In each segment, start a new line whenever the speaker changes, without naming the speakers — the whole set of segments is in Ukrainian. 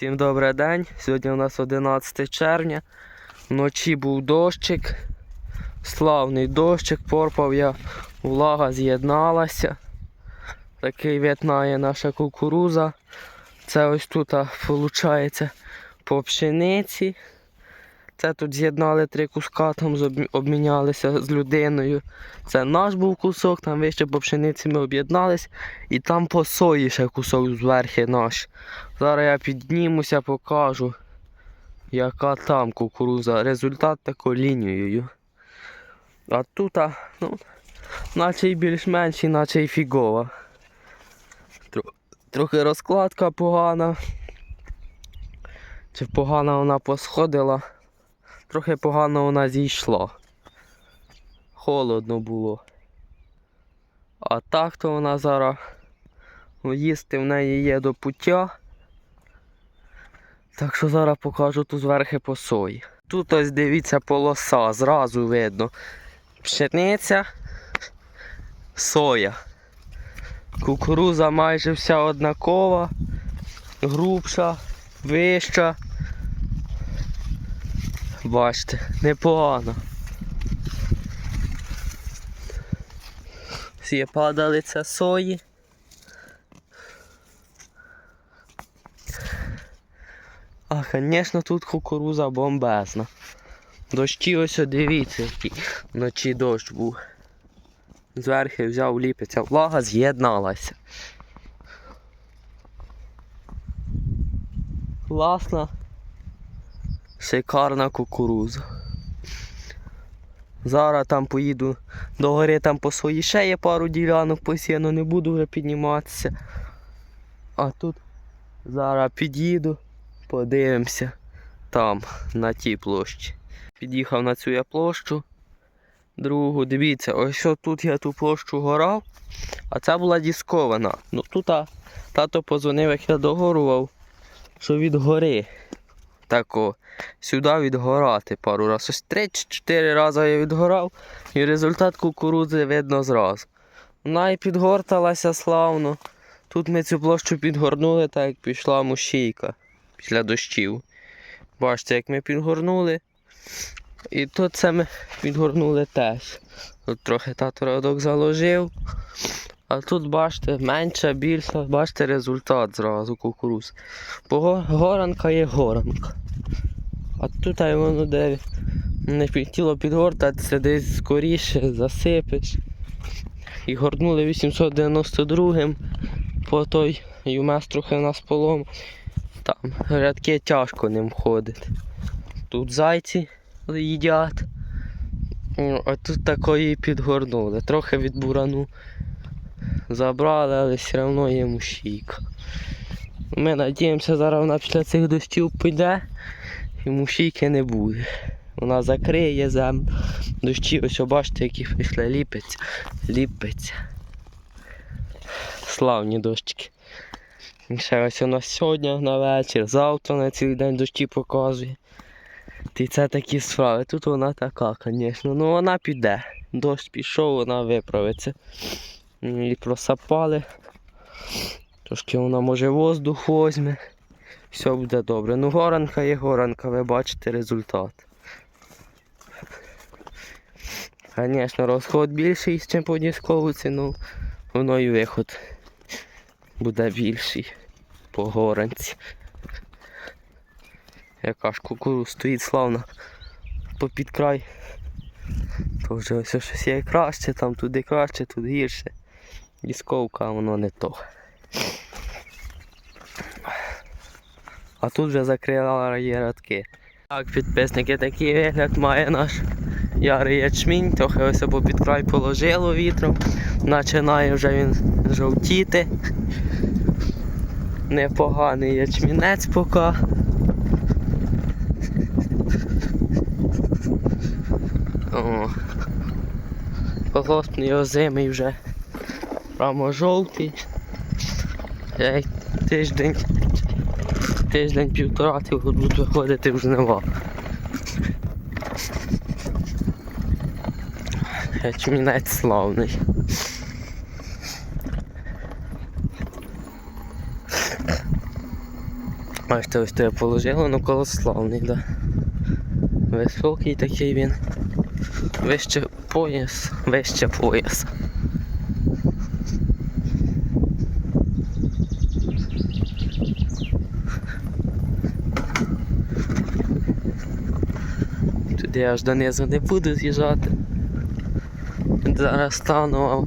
Всім добрий день. Сьогодні у нас 11 червня. Вночі був дощик. Славний дощик, порпав я, влага з'єдналася. Такий в'ятнає наша кукуруза. Це ось тут виходить по пшениці. Це тут з'єднали три куска, там обмінялися з людиною. Це наш був кусок, там вище по пшениці ми об'єднались. І там по сої ще кусок зверхи наш. Зараз я піднімуся, покажу, яка там кукуруза. Результат тако лінією. А тут, ну, наче й більш-менш, наче й фігова. Трохи розкладка погана. Чи погано вона посходила, трохи погано вона зійшла. Холодно було. А так то вона зараз їсти в неї є до пуття. Так що зараз покажу тут зверхи по сої. Тут ось дивіться полоса, зразу видно. Пшениця, соя. Кукуруза майже вся однакова, грубша, вища. Бачите, непогано. Всі падалиця сої. А, звісно, тут кукуруза бомбезна. Дощі ось дивіться, який вночі дощ був. Зверху взяв ліпиця, влага з'єдналася. Класна, шикарна кукуруза. Зараз там поїду до гори там по своїй ще є пару ділянок посіяно, не буду вже підніматися. А тут зараз під'їду, подивимося там, на тій площі. Під'їхав на цю я площу. Другу, дивіться, ось тут я ту площу горав, а це була діскована. Ну тут тато позвонив, як я догорував, що від гори. Тако, сюди відгорати пару разів. Ось три чи чотири рази я відгорав, і результат кукурудзи видно зразу. Вона і підгорталася славно. Тут ми цю площу підгорнули, так як пішла мушійка після дощів. Бачите, як ми підгорнули. І тут це ми підгорнули теж. Тут трохи тато родок заложив. А тут бачите, менше, більше, бачите результат зразу кукуруз. Бо горанка є горанка. А тут воно де не хотіло підгортатися, десь скоріше засипеш. І горнули 892-м по той юмес трохи в нас полом. Там рядки тяжко ним ходити. Тут зайці їдять. А тут такої підгорнули. Трохи від бурану забрали, але все одно є мушійка. Ми надіємося, зараз вона після цих дощів піде і мушійки не буде. Вона закриє землю. Дощі, ось бачите, які пішли ліпиться, ліпиться. Славні дощики. Ще ось у нас сьогодні на вечір, завтра на цілий день дощі показує. Ти це такі справи. Тут вона така, звісно. Ну вона піде. Дощ пішов, вона виправиться. І просапали. Трошки вона може воздух возьме. Все буде добре. Ну горанка є горанка, ви бачите результат. Звісно, розход більший, ніж по дісковці, ну воно і виход буде більший по горанці. Яка ж кукуру стоїть славно попід край. То вже ось щось є краще, там туди краще, тут гірше. Дісковка, а воно не то. А тут вже закрила є. Так, підписники, такий вигляд має наш ярий ячмінь, трохи ось або під край положило вітром. Починає вже він жовтіти. Непоганий ячмінець поки. О. Колосний озимий вже прямо жовтий. Я тиждень, тиждень півтора ти будуть виходити в жнива. Ячмінець славний. Бачите, ось то я положила, ну колославний, да. Високий такий він. Вище пояс, вище пояс. Туди аж донизу не буду з'їжджати. Зараз стану, а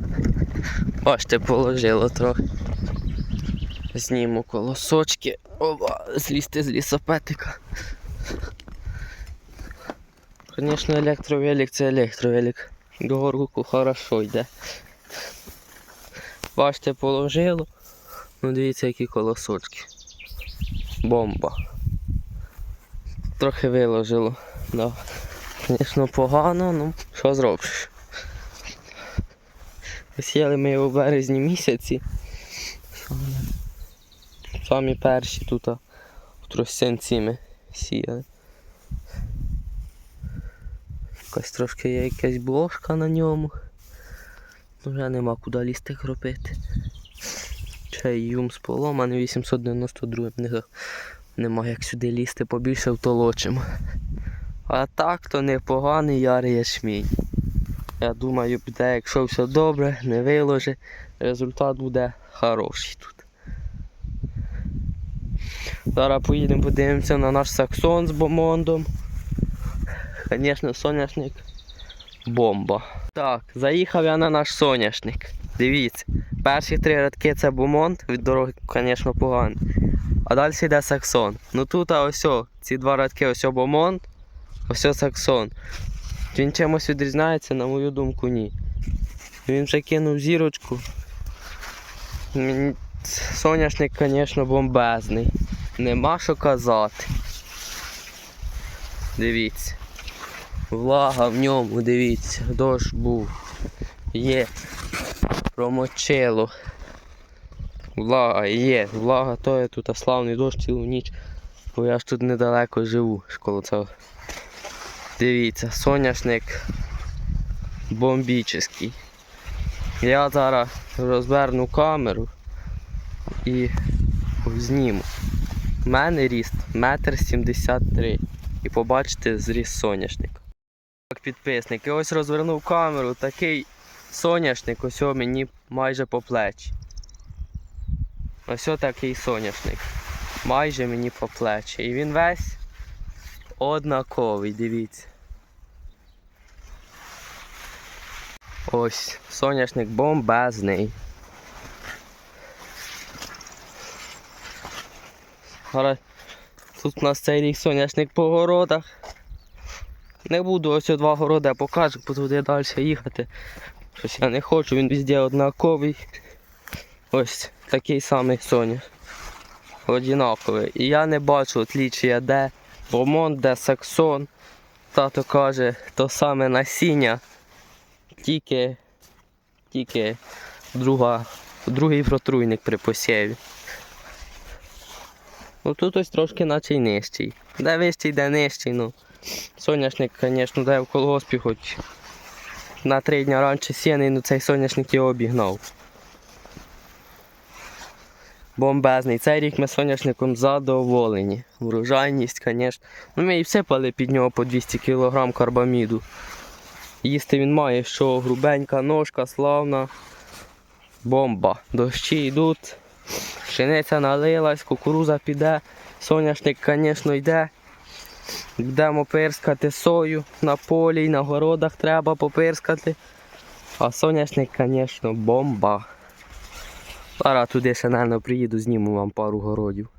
бачите, положило трохи. Зніму колосочки. Оба, злізти з лісопетика. Звісно, електровелик це електровелик. До горку хорошо йде. Бачите, положило. Ну дивіться, які колосочки. Бомба. Трохи виложило. Да. Звісно, погано, ну що зробиш. Сіяли ми його в березні місяці. Самі перші тут в тростянці ми сіяли. Якась трошки є якась блошка на ньому. Ну, Вже нема куди лізти кропити. Чай юм з поломаний 892 не, нема як сюди лізти, побільше втолочимо. А так то непоганий ярий ячмінь. Я думаю, піде, якщо все добре, не виложи, результат буде хороший тут. Зараз поїдемо подивимося на наш саксон з бомондом. Звісно, соняшник бомба. Так, заїхав я на наш соняшник. Дивіться, перші три рядки це бомонд, від дороги, звісно, поганий. А далі йде саксон. Ну тут а ось, ці два рядки ось о ось саксон. Він чимось відрізняється, на мою думку, ні. Він вже кинув зірочку. Соняшник, звісно, бомбезний. Нема що казати. Дивіться. Влага в ньому, дивіться, дощ був. Є. Промочило. Влага є. Влага то є тут славний дощ цілу ніч. Бо я ж тут недалеко живу, школа цього. Дивіться, соняшник бомбічний. Я зараз розверну камеру і зніму. У мене ріст 1,73 м. І побачите зріст соняшника. Підписники, ось розвернув камеру, такий соняшник, ось мені майже по плечі. Ось такий соняшник. Майже мені по плечі. І він весь однаковий, дивіться. Ось, соняшник бомбезний. Тут у нас цей рік соняшник по городах. Не буду ось два городи покажу, бо туди далі їхати. Щось я не хочу, він везде однаковий. Ось такий самий соня. Однаковий. І я не бачу отлічія, де бомон, де саксон. Тато каже, то саме насіння. Тільки, тільки друга, другий протруйник при посіві. Ну тут ось трошки наче й нижчий. Де вищий, де нижчий, ну. Соняшник, звісно, де в колгоспі хоч на три дні раніше сіяний, ну цей соняшник його обігнав. Бомбезний. Цей рік ми соняшником задоволені. Врожайність, звісно. Ну ми і всипали під нього по 200 кг карбаміду. Їсти він має, що грубенька ножка, славна. Бомба. Дощі йдуть. Пшениця налилась, кукуруза піде, соняшник, звісно, йде. Будемо пирскати сою на полі, на городах треба попирскати. А соняшник, звісно, бомба. Зараз туди ще, мабуть, приїду, зніму вам пару городів.